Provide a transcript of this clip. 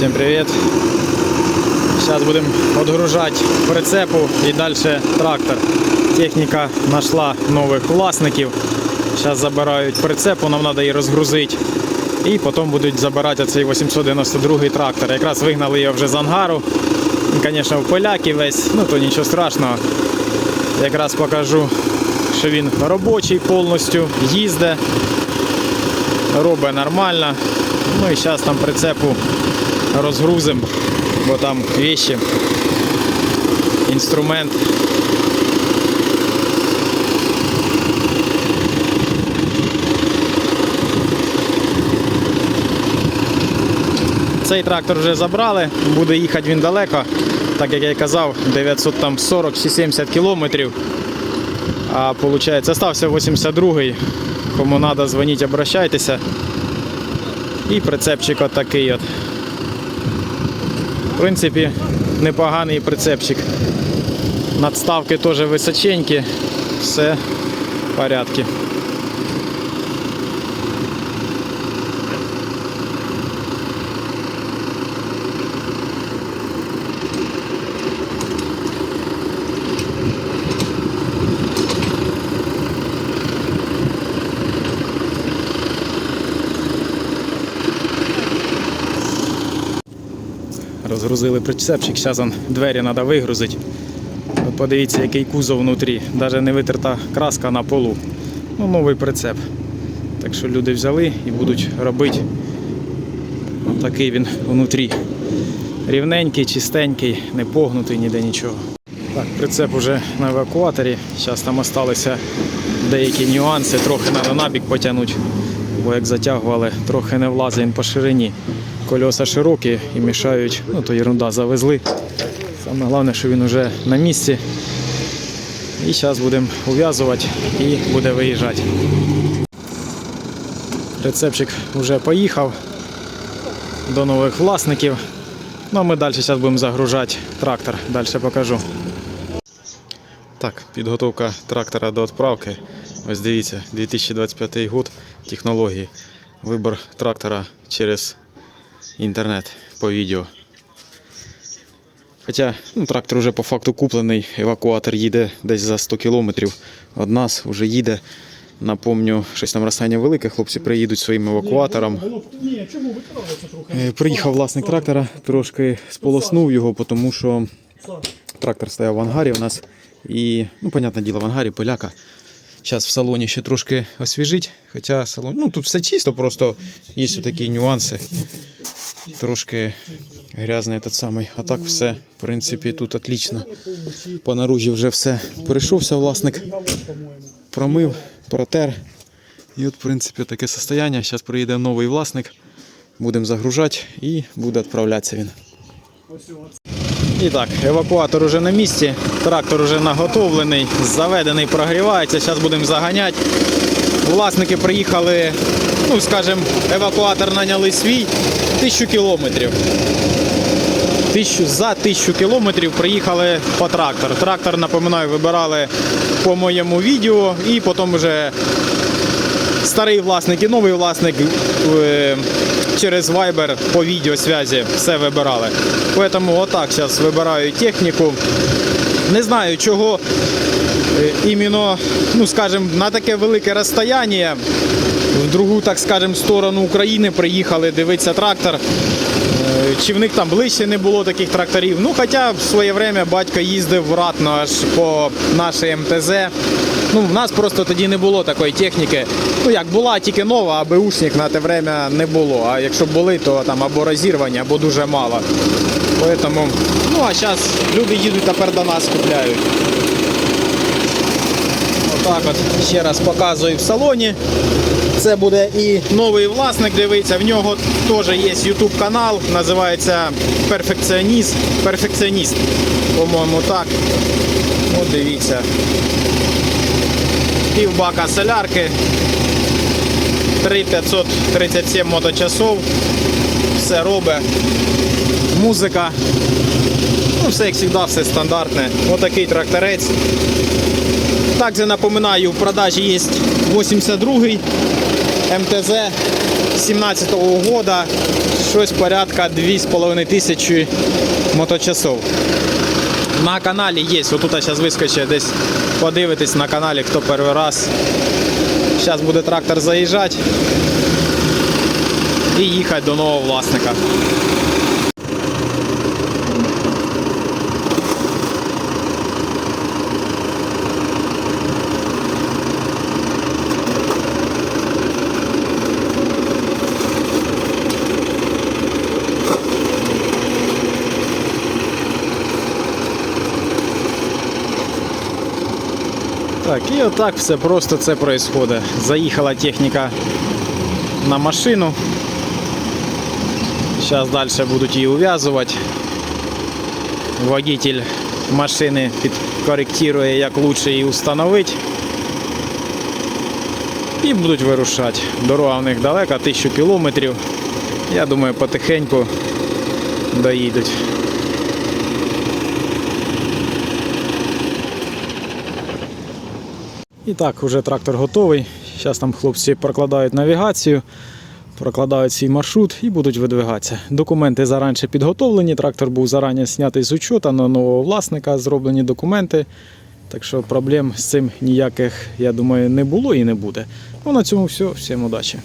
Всем привет! Сейчас будем отгружать прицепу і далі трактор. Техніка знайшла нових власників. Зараз забирають прицепу, нам треба її розгрузити. І потім будуть забирати цей 892 трактор. Якраз вигнали його вже з ангару. Звісно, в поляки весь, ну то нічого страшного. Якраз покажу, що він робочий повністю, їздить, робить нормально. Ну і зараз там прицепу розгрузимо, бо там вещи, інструмент. Цей трактор вже забрали, буде їхати він далеко, так як я казав, 940 чи 70 кілометрів. А виходить, залишився 82-й. Кому треба, дзвоніть, обращайтеся. І прицепчик отакий от. Принципі, непоганий прицепчик. Надставки теж височенькі, все в порядку. Розгрузили прицепчик, зараз двері треба вигрузити. Подивіться, який кузов внутрі. Навіть не витерта краска на полу. Ну, новий прицеп. Так що люди взяли і будуть робити. Такий він внутрі. Рівненький, чистенький, не погнутий ніде нічого. Так, прицеп уже на евакуаторі. Зараз там залишилися деякі нюанси, трохи треба набік потягнути, бо як затягували, трохи не влазить він по ширині. Кольоса широкі і мішають, ну то ерунда завезли. Саме головне, що він вже на місці. І зараз будемо ув'язувати і буде виїжджати. Рецепчик вже поїхав до нових власників. Ну а ми далі зараз будемо загружати трактор. Далі покажу. Так, підготовка трактора до відправки. Ось дивіться, 2025 год, технології. Вибор трактора через інтернет по відео. Хоча ну, трактор вже по факту куплений, евакуатор їде десь за 100 кілометрів від нас, вже їде. Напомню, щось там розстояння велике, хлопці приїдуть своїм евакуатором. Е, Приїхав власник трактора, трошки сполоснув його, тому що трактор стояв в ангарі у нас. І, ну, понятне діло, в ангарі поляка. Зараз в салоні ще трошки освіжить, хоча салон, ну тут все чисто, просто є такі нюанси. Трошки грязний этот самий. А так все, в принципі, тут отлично. По наружі вже все перейшовся власник, промив, протер. І от, в принципі, таке состояння. Зараз приїде новий власник, будемо загружати і буде відправлятися він. І так, евакуатор уже на місці, трактор вже наготовлений, заведений, прогрівається. Зараз будемо заганяти. Власники приїхали, ну скажімо, евакуатор наняли свій тисячу кілометрів. Тисячу, за тисячу кілометрів приїхали по трактор. Трактор, напоминаю, вибирали по моєму відео і потім вже старий власник і новий власник е, через Viber по відеосвязі все вибирали. Тому отак зараз вибираю техніку. Не знаю, чого е, іменно, ну скажімо, на таке велике розстояння в другу, так скажемо, сторону України приїхали дивитися трактор. Е, Чи в них там ближче не було таких тракторів. Ну, хоча в своє время батько їздив в ратно аж по нашій МТЗ. Ну, в нас просто тоді не було такої техніки. Ну як була тільки нова, а беушник на те время не було. А якщо були, то там або розірвані, або дуже мало. Поэтому, ну а зараз люди їдуть тепер до нас купляють. Отак от ще раз показую в салоні. Це буде і новий власник дивиться. В нього теж є YouTube канал, називається Перфекціоніст. Перфекціоніст. По-моєму, так. От дивіться. Півбака солярки. 3537 моточасов. Все робить. Музика. Ну, все як завжди, все стандартне. Отакий тракторець. Також напоминаю, в продажі є 82-й МТЗ 17-го года. Щось порядка 2,5 тисячі моточасов. На каналі є. Отут зараз вискочить десь подивитись на каналі, хто перший раз. Зараз буде трактор заїжджати і їхати до нового власника. Так, і отак все просто це відбувається. Заїхала техніка на машину. Зараз далі будуть її ув'язувати. Водитель машини підкоректує, як краще її встановити. І будуть вирушати. Дорога в них далека, 1000 кілометрів. Я думаю, потихеньку доїдуть. І так, вже трактор готовий. Зараз там хлопці прокладають навігацію, прокладають свій маршрут і будуть видвигатися. Документи зараніше підготовлені. Трактор був зарані знятий з учета на нового власника, зроблені документи. Так що проблем з цим ніяких, я думаю, не було і не буде. Ну на цьому все. Всім удачі.